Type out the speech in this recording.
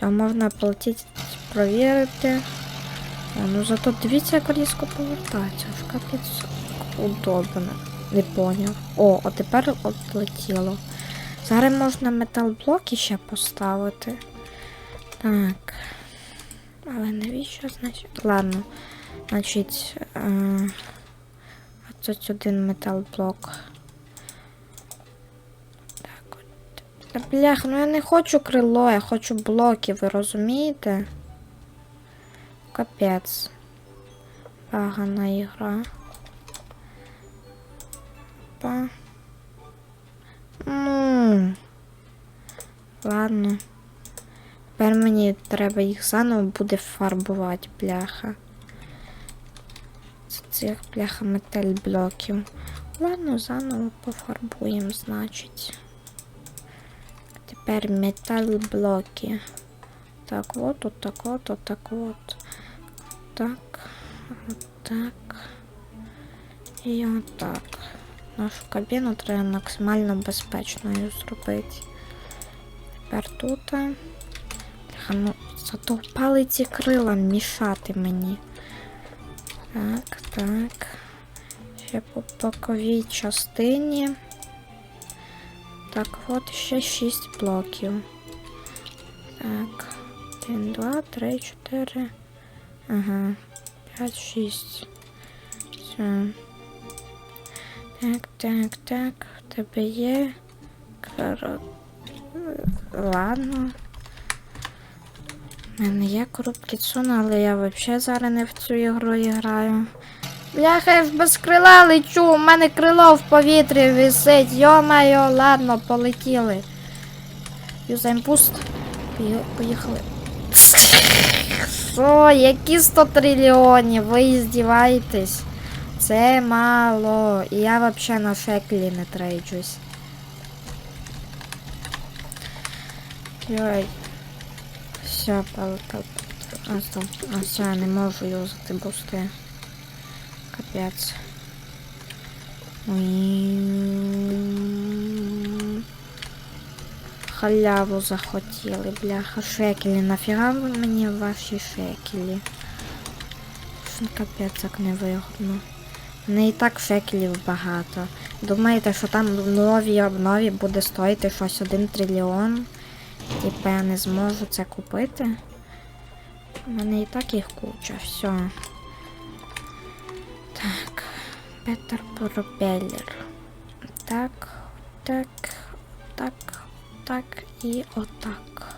Все, можна полетіти провірити. О, ну зато дивіться, як різко повертається. Аж капець удобно. Не поняв. О, а тепер отлетіло. Зараз можна металблоки ще поставити. Так. Але навіщо, значить? Ладно. Значить. Е... 21 металблок. Так от. Та блях, ну я не хочу крило, я хочу блоки, ви розумієте? Капець. Погана ігра. Па. Ну. Ладно. Тепер мені треба їх заново буде фарбувати, бляха. З цих бляха металь блоків. Ладно, заново пофарбуємо, значить. Тепер метал блоки. Так, от, от так, от, от так, от. Так, от так. І отак. Нашу кабіну треба максимально безпечною зробити. Тепер тут. Ну, зато палиці крила мішати мені. Так, так. Ще по боковій частині. Так, от ще 6 блоків. Так. 1, 2, 3, 4. Ага. 5, 6. Все. Так, так, так. В тебе є. Ладно. У мене є коробки цуна, але я взагалі зараз не в цю ігру граю. Бляха, я ж без крила лечу, у мене крило в повітрі висить. Йо-майо, ладно, полетіли. Юзаємо пуст. Пої- Поїхали. Що, які 100 трильйонів? Ви здіваєтесь? Це мало. І я взагалі на шеклі не трейджусь. Йой. Все, пал, пал, А, стоп. А, все, не можу юзати бусти. Капець. Халяву захотіли, бляха, шекелі. Нафіга мені ваші шекелі? Що Капець, як невигодно. Не і так шекелів багато. Думаєте, що там в новій обнові буде стоїти щось 1 трильйон? Типа я не зможу це купити. У мене і так їх куча, все. Так. Петер пропеллер. Так, так, так, так і отак.